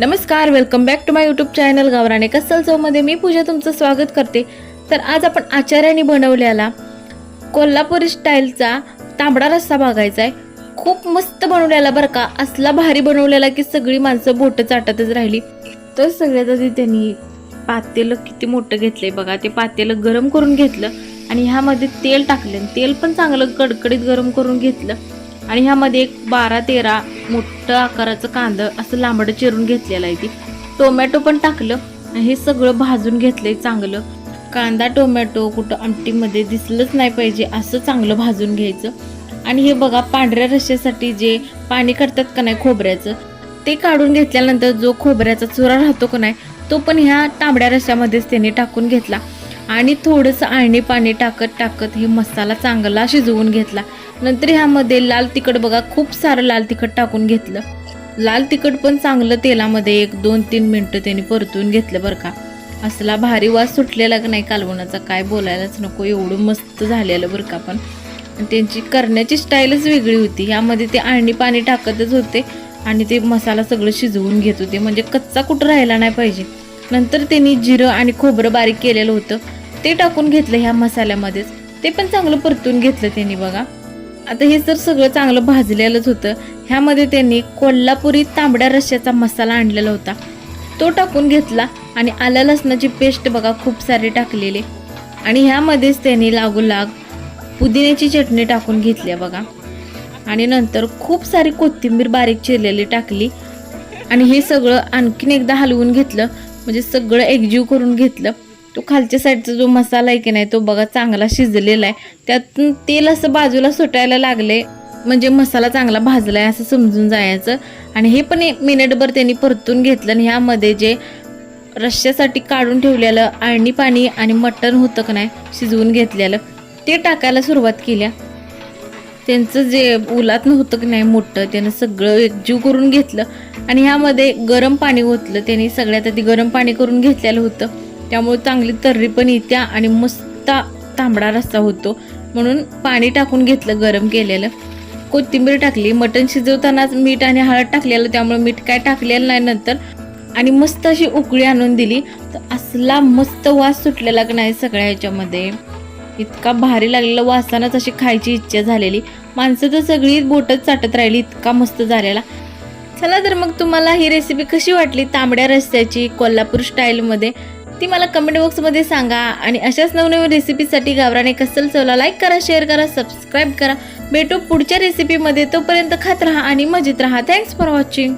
नमस्कार welcome back to my YouTube channel गावराणे कसल चौमध्ये मी पूजा तुमचं स्वागत करते. तर आज आपण आचार्याने बनवलेला कोल्हापुरी स्टाईलचा तांबडा रस्सा बघायचा आहे. खूप मस्त बनवलेला बरं का असला भारी बनवलेला की सगळी माणसं बोटं चाटतच राहिली. तर सगळ्यात आधी त्यांनी पातेलं किती मोठं घेतलंय बघा ते पातेलं गरम करून घेतलं आणि ह्यामध्ये तेल टाकलं तेल पण चांगलं कडकडीत गरम करून घेतलं. आणि ह्यामध्ये एक बारा तेरा मोठं आकाराचं कांदं असं लांबडं चिरून घेतलेलं आहे ती. टोमॅटो पण टाकलं आणि हे सगळं भाजून घेतलंय चांगलं. कांदा टोमॅटो कुठं आमटीमध्ये दिसलंच नाही पाहिजे असं चांगलं भाजून घ्यायचं. आणि हे बघा पांढऱ्या रश्श्यासाठी जे पाणी करतात का नाही खोबऱ्याचं ते काढून घेतल्यानंतर जो खोबऱ्याचा चुरा राहतो का नाही तो पण ह्या तांबड्या रश्श्यामध्येच त्यांनी टाकून घेतला. आणि थोडंसं आळणी पाणी टाकत टाकत हे मसाला चांगला शिजवून घेतला. नंतर ह्यामध्ये लाल तिखट बघा खूप सारं लाल तिखट टाकून घेतलं. लाल तिखट पण चांगलं तेलामध्ये एक दोन तीन मिनटं त्यांनी परतून घेतलं बरं का. असला भारी वास सुटलेला का नाही कालवणाचा काय बोलायलाच नको एवढं मस्त झालेलं बरं का पण. त्यांची करण्याची स्टाईलच वेगळी होती. ह्यामध्ये ते आळणी पाणी टाकतच होते आणि ते मसाला सगळं शिजवून घेत होते. म्हणजे कच्चा कुठं राहिला नाही पाहिजे. नंतर त्यांनी जिरं आणि खोबरं बारीक केलेलं होतं. ते टाकून घेतलं ह्या मसाल्यामध्येच. ते पण चांगलं परतून घेतलं त्यांनी बघा. आता हे जर सगळं चांगलं भाजलेलंच होतं ह्यामध्ये त्यांनी कोल्हापुरी तांबड्या रश्श्याचा मसाला आणलेला होता. तो टाकून घेतला आणि आल्या लसणाची पेस्ट बघा खूप सारी टाकलेली. आणि ह्यामध्येच त्यांनी लागोलाग पुदिन्याची चटणी टाकून घेतली आहे बघा. आणि नंतर खूप सारी कोथिंबीर बारीक चिरलेली टाकली. आणि हे सगळं आणखीन एकदा हलवून घेतलं म्हणजे सगळं एकजीव करून घेतलं. तो खालच्या साईडचा जो मसाला आहे की नाही तो बघा चांगला शिजलेला आहे. त्यातून तेल असं बाजूला सुटायला लागले म्हणजे मसाला चांगला भाजला आहे असं समजून जायचं. आणि हे पण एक मिनिटभर त्यांनी परतून घेतलं आणि ह्यामध्ये जे रश्श्यासाठी काढून ठेवलेलं आळणी पाणी आणि मटण होतं का नाही शिजवून घेतलेलं ते टाकायला सुरुवात केल्या. त्यांचं जे उलात होतं की नाही मोठं त्यानं सगळं एकजीव करून घेतलं. आणि ह्यामध्ये गरम पाणी ओतलं त्यांनी सगळ्यात आधी गरम पाणी करून घेतलेलं होतं. त्यामुळे चांगली तर्री पण येत्या आणि मस्त तांबडा रस्सा होतो. म्हणून पाणी टाकून घेतलं गरम केलेलं. कोथिंबीर टाकली मटण शिजवतानाच मीठ आणि हळद टाकलेलं त्यामुळे मीठ काय टाकलेलं नाही नंतर. आणि मस्त अशी उकळी आणून दिली. तर असला मस्त वास सुटलेला का नाही सगळ्या ह्याच्यामध्ये. इतका भारी लागलेला वासानंच अशी खायची इच्छा झालेली. माणसं तर सगळी बोटच चाटत राहिली इतका मस्त झालेला. चला तर मग तुम्हाला ही रेसिपी कशी वाटली? तांबड्या रस्त्याची कोल्हापूर स्टाईलमध्ये ती मला कमेंट बॉक्समध्ये सांगा. आणि अशाच नवनवीन रेसिपीसाठी गावराने कसल चवला लाईक करा शेअर करा सबस्क्राईब करा. भेटू पुढच्या रेसिपीमध्ये तोपर्यंत खात राहा आणि मजेत राहा. Thanks for watching